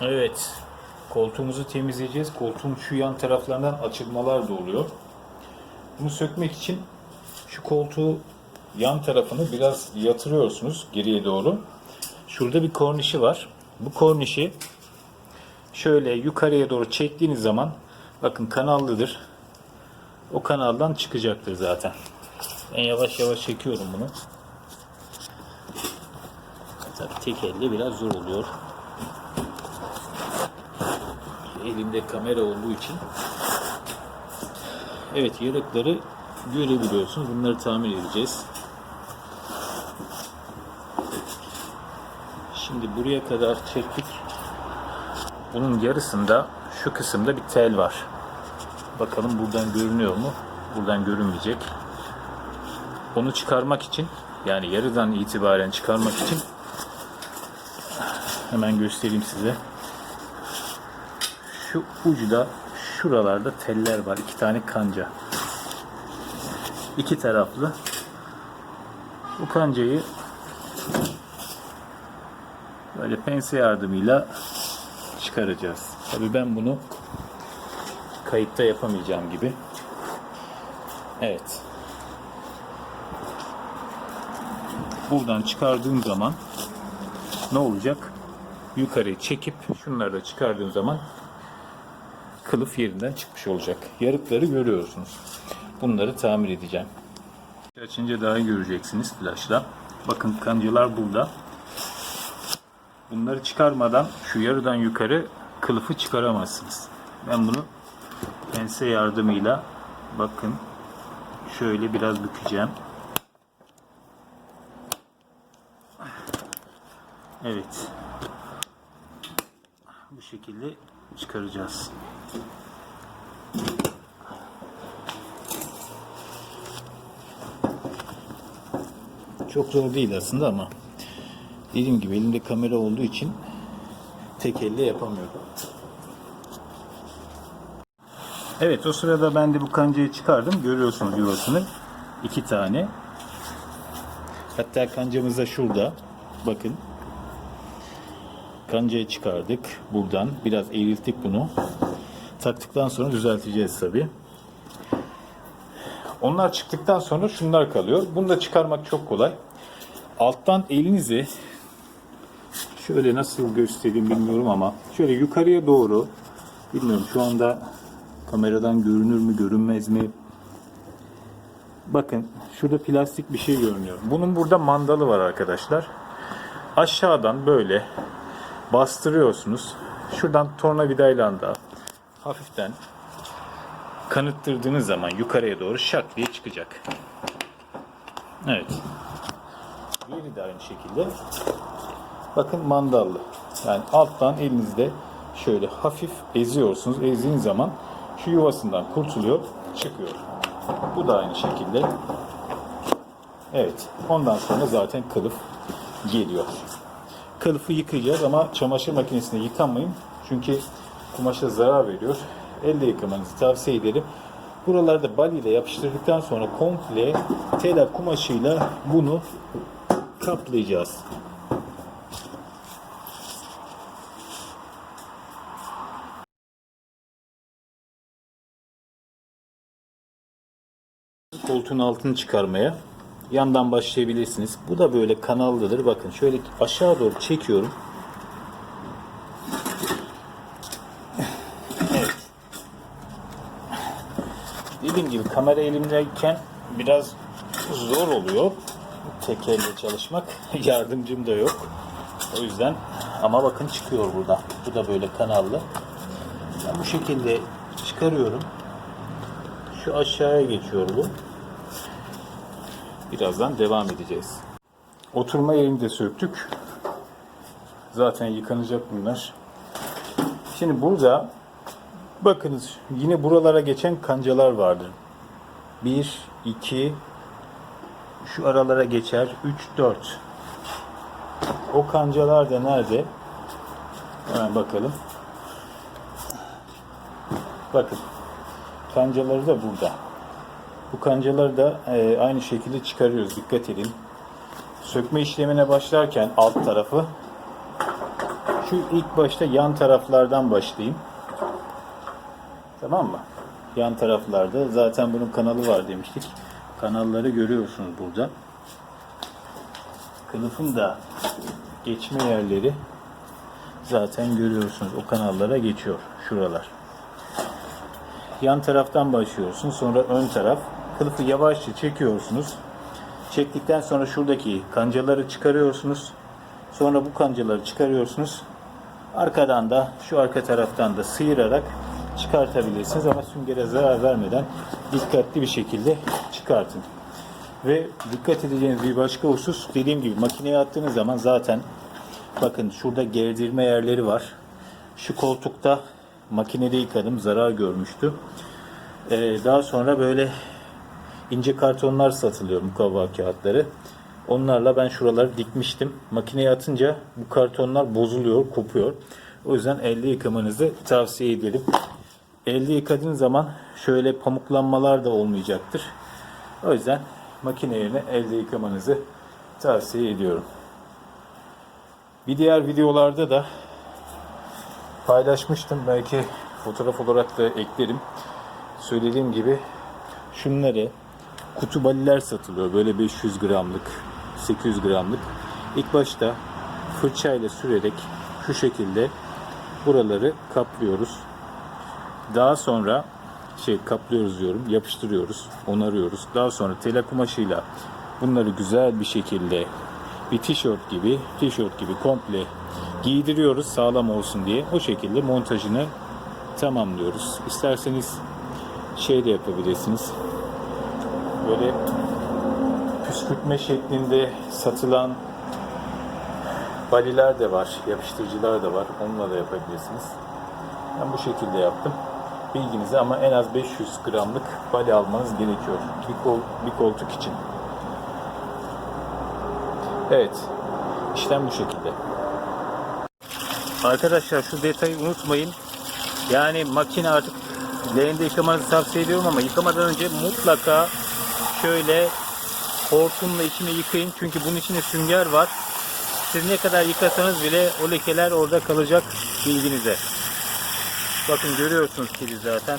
Evet. Koltuğumuzu temizleyeceğiz. Koltuğun şu yan taraflarından açılmalar da oluyor. Bunu sökmek için şu koltuğu yan tarafını biraz yatırıyorsunuz geriye doğru. Şurada bir kornişi var. Bu kornişi şöyle yukarıya doğru çektiğiniz zaman bakın kanallıdır. O kanaldan çıkacaktır zaten. Ben yavaş yavaş çekiyorum bunu. Tabii tek elle biraz zor oluyor. Elimde kamera olduğu için. Evet yarıkları görebiliyorsunuz. Bunları tamir edeceğiz. Şimdi buraya kadar çektik. Bunun yarısında şu kısımda bir tel var. Bakalım buradan görünüyor mu? Buradan görünmeyecek. Onu çıkarmak için yani yarıdan itibaren çıkarmak için hemen göstereyim size. Şu ucuda şuralarda teller var. iki tane kanca. İki taraflı. Bu kancayı böyle pense yardımıyla çıkaracağız. Tabii ben bunu kayıtta yapamayacağım gibi. Evet. Buradan çıkardığım zaman ne olacak? Yukarıya çekip şunları da çıkardığım zaman kılıf yerinden çıkmış olacak. Yarıkları görüyorsunuz. Bunları tamir edeceğim. Açınca daha göreceksiniz flaşla. Bakın kancalar burada. Bunları çıkarmadan şu yarıdan yukarı kılıfı çıkaramazsınız. Ben bunu pense yardımıyla bakın şöyle biraz bükeceğim. Evet. Bu şekilde çıkaracağız. Çok zor değil aslında ama dediğim gibi elimde kamera olduğu için tek elle yapamıyorum. Evet o sırada ben de bu kancayı çıkardım. Görüyorsunuz yuvasını. iki tane. Hatta kancamız da şurada. Bakın. Kancayı çıkardık buradan. Biraz eğrilttik bunu. Taktıktan sonra düzelteceğiz tabi. Onlar çıktıktan sonra şunlar kalıyor. Bunu da çıkarmak çok kolay. Alttan elinizi şöyle nasıl göstereyim bilmiyorum ama şöyle yukarıya doğru bilmiyorum şu anda kameradan görünür mü görünmez mi bakın şurada plastik bir şey görünüyor bunun burada mandalı var arkadaşlar aşağıdan böyle bastırıyorsunuz şuradan tornavidayla da hafiften kanıttırdığınız zaman yukarıya doğru şak diye çıkacak evet diğeri de aynı şekilde Bakın mandallı. Yani alttan elinizde şöyle hafif eziyorsunuz. Ezdiğiniz zaman şu yuvasından kurtuluyor, çıkıyor. Bu da aynı şekilde. Evet. Ondan sonra zaten kılıf geliyor. Kılıfı yıkayacağız ama çamaşır makinesinde yıkamayın. Çünkü kumaşa zarar veriyor. Elle yıkamanızı tavsiye ederim. Buralarda bal ile yapıştırdıktan sonra komple tela kumaşıyla bunu kaplayacağız. koltuğun altını çıkarmaya. Yandan başlayabilirsiniz. Bu da böyle kanallıdır. Bakın şöyle aşağı doğru çekiyorum. Dediğim gibi kamera elimdeyken biraz zor oluyor. Tek elle çalışmak. Yardımcım da yok. O yüzden ama bakın çıkıyor burada. Bu da böyle kanallı. Ben bu şekilde çıkarıyorum. Şu aşağıya geçiyor bu. Birazdan devam edeceğiz. Oturma yerini de söktük. Zaten yıkanacak bunlar. Şimdi burada bakınız yine buralara geçen kancalar vardır. 1, 2, şu aralara geçer. 3, 4. O kancalar da nerede? Hemen bakalım. Bakın. Kancaları da burada. Bu kancaları da e, aynı şekilde çıkarıyoruz. Dikkat edin. Sökme işlemine başlarken alt tarafı Şu ilk başta yan taraflardan başlayayım. Tamam mı? Yan taraflarda zaten bunun kanalı var demiştik. Kanalları görüyorsunuz burada. Kılıfın da geçme yerleri zaten görüyorsunuz. O kanallara geçiyor. Şuralar. Yan taraftan başlıyorsunuz. Sonra ön taraf. Kılıfı yavaşça çekiyorsunuz. Çektikten sonra şuradaki kancaları çıkarıyorsunuz. Sonra bu kancaları çıkarıyorsunuz. Arkadan da şu arka taraftan da sıyırarak çıkartabilirsiniz ama süngere zarar vermeden dikkatli bir şekilde çıkartın. Ve dikkat edeceğiniz bir başka husus dediğim gibi makineye attığınız zaman zaten bakın şurada gerdirme yerleri var. Şu koltukta makinede yıkadım zarar görmüştü. Ee, daha sonra böyle ince kartonlar satılıyor mukavva kağıtları. Onlarla ben şuraları dikmiştim. Makineye atınca bu kartonlar bozuluyor, kopuyor. O yüzden elde yıkamanızı tavsiye ederim. Elde yıkadığınız zaman şöyle pamuklanmalar da olmayacaktır. O yüzden makine yerine elde yıkamanızı tavsiye ediyorum. Bir diğer videolarda da paylaşmıştım. Belki fotoğraf olarak da eklerim. Söylediğim gibi şunları kutu baliler satılıyor. Böyle 500 gramlık, 800 gramlık. İlk başta fırçayla sürerek şu şekilde buraları kaplıyoruz. Daha sonra şey kaplıyoruz diyorum, yapıştırıyoruz, onarıyoruz. Daha sonra tela kumaşıyla bunları güzel bir şekilde bir tişört gibi, tişört gibi komple giydiriyoruz sağlam olsun diye. O şekilde montajını tamamlıyoruz. İsterseniz şey de yapabilirsiniz. Böyle püskürtme şeklinde satılan baliler de var, yapıştırıcılar da var. Onunla da yapabilirsiniz. Ben bu şekilde yaptım. Bilginize ama en az 500 gramlık bali almanız gerekiyor. Bir, kol, bir koltuk için. Evet. işlem bu şekilde. Arkadaşlar şu detayı unutmayın. Yani makine artık leğende yıkamanızı tavsiye ediyorum ama yıkamadan önce mutlaka şöyle hortumla içini yıkayın. Çünkü bunun içinde sünger var. Siz ne kadar yıkasanız bile o lekeler orada kalacak bilginize. Bakın görüyorsunuz kili zaten.